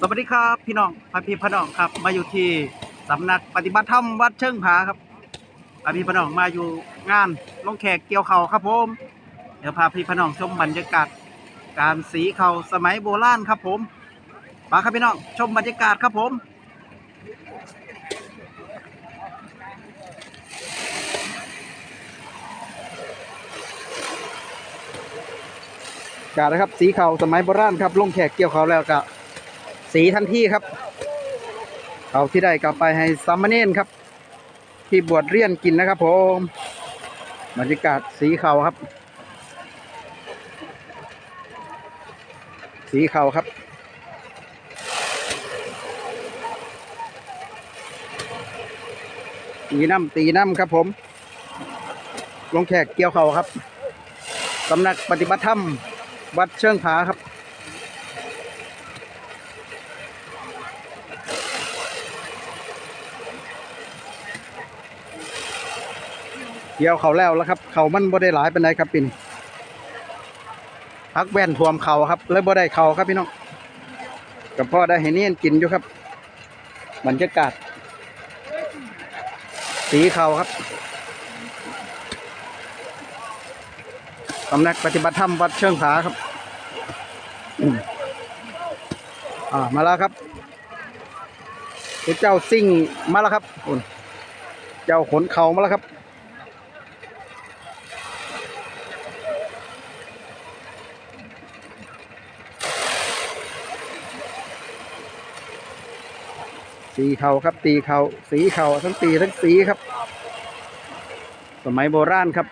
สวัสดีครับพี่น้องพระพี่พระน้องครับ มาอยู่ที่สำนักปฏิบัติธรรมวัดเชิงผาครับพี่พระน้องมาอยู่งานลงแขกเกี่ยวเขาครับผมเดี๋ยวพาพี่พระน้องชมบรรยากาศการสีเขาสมัยโบราณครับผมมาครับพี่น้องชมบรรยากาศครับผมกานะครับสีเขาสมัยโบราณครับลงแขกเกี่ยวเขาแล้วก็ สีทันทีครับ เอาที่ได้กลับไปให้สามเณรครับ ที่บวชเรียนกินนะครับผมบรรยากาศสีเขาครับ สีเขาครับตีน้ำตีน้ำครับผม ลงแขกเกี่ยวเขาครับสำนักปฏิบัติธรรม วัดเชิงผาครับ เกี่ยวเขาแล้วแล้วครับ เขามันบ่ได้หลายเป็นไรครับปินพักแว่นท่วมเขาครับเลยบ่ได้เขาครับพี่น้องกับพ่อได้เห็นเนียนกินอยู่ครับบรรยากาศสีเขาครับสำนักปฏิบัติธรรมวัดเชิงผาครับอ่ามาแล้วครับเจ้าซิ่งมาแล้วครับเจ้าขนเขามาแล้วครับ สีเขาครับ ตีเขาสีเขาทั้งตีทั้งสีครับ สมัยโบราณครับ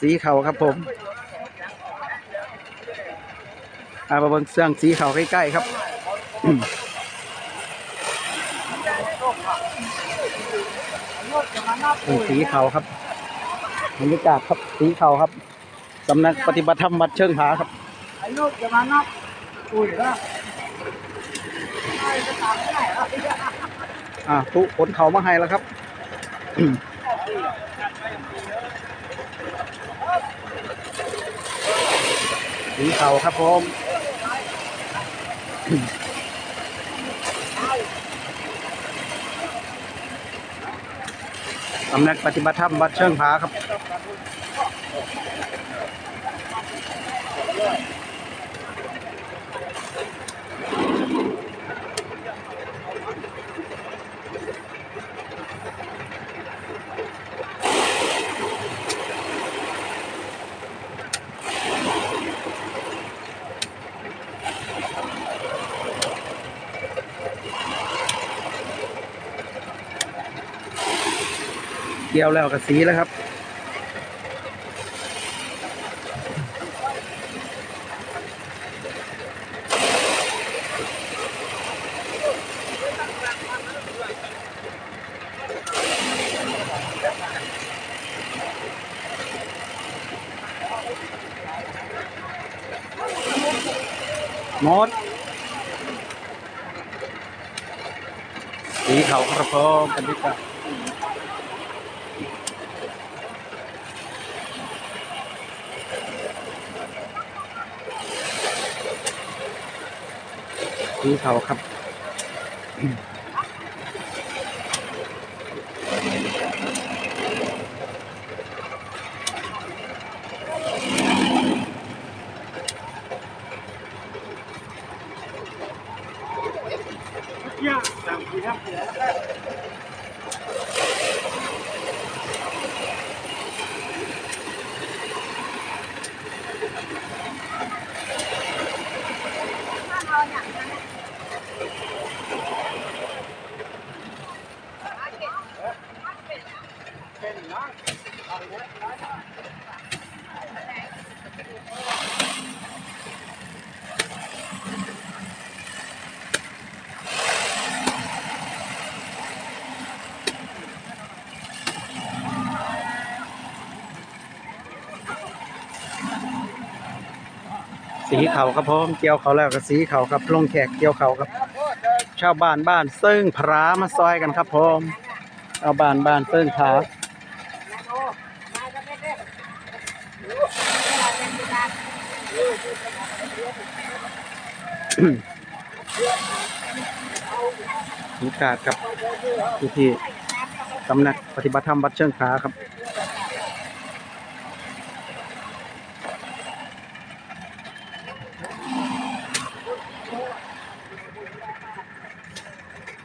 สีเขาครับผม อามาเบิ่งเสื่องสีเขาใกล้ๆครับเป็นสีเขาครับบรรยากาศครับสีเขาครับสำนักปฏิบัติธรรมวัดเชิงผาครับไอ้ลูกจะมานับอุ้ยละไอ้จะตามไม่ได้เหรออ่าทุขนเขามาให้แล้วครับสีเขาครับผม สำนักปฏิบัติธรรมวัดเชิงผาครับ เกี่ยวแล้วกับสีแล้วครับหมดสีเขาครับผมกันดีกว่า สีเขาครับเนี่ยสามทีครั เขาครับผมเกี่ยวเขาแล้วก็สีเขาครับลงแขกเกี่ยวเขาครับ ชาวบ้านบ้านเซิ่งพระมาซอยกันครับผมชาวบ้านบ้านเซิ่งพระมีกาดกับพิธีสำนักปฏิบัติธรรมวัดเชิงพระครับ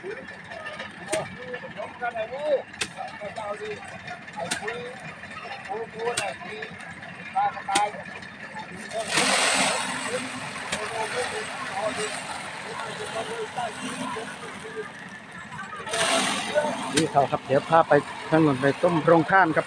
นี่เขาครับ เดี๋ยวพาไปทางนนไปต้มโรงท่านครับ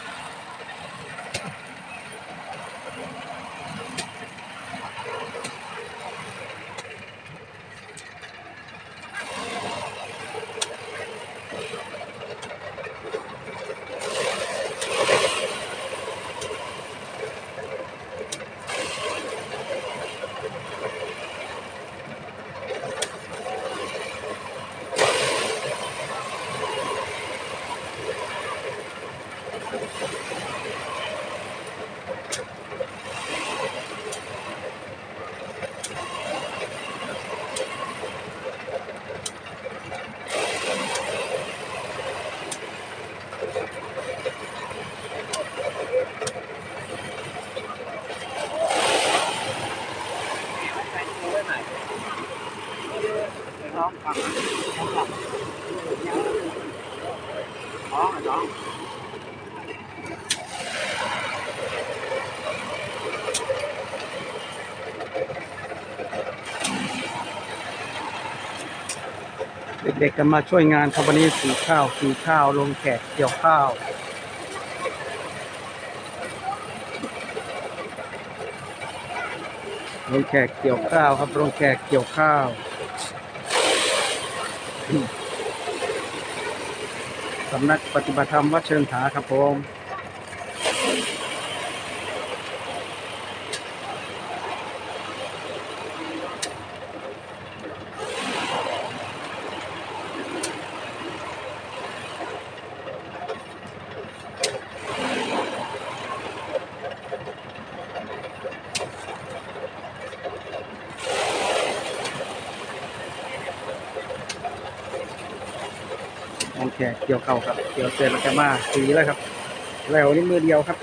เด็กๆกันมาช่วยงานครับวันนี้สีข้าวสีข้าวลงแขกเกี่ยวข้าวลงแขกเกี่ยวข้าวครับลงแขกเกี่ยวข้าว สำนักปฏิบัติธรรมวัดเชิงถาครับผม โอเคเกี่ยวเข่าครับ เกี่ยวเสร็จแล้วก็มาสีแล้วครับ แล้วนี่มือเดียวครับ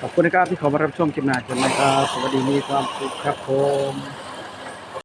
ขอบคุณนะครับที่เขามารับชมคลิปหน้าจนนะครับ สวัสดีมีความสุขครับผม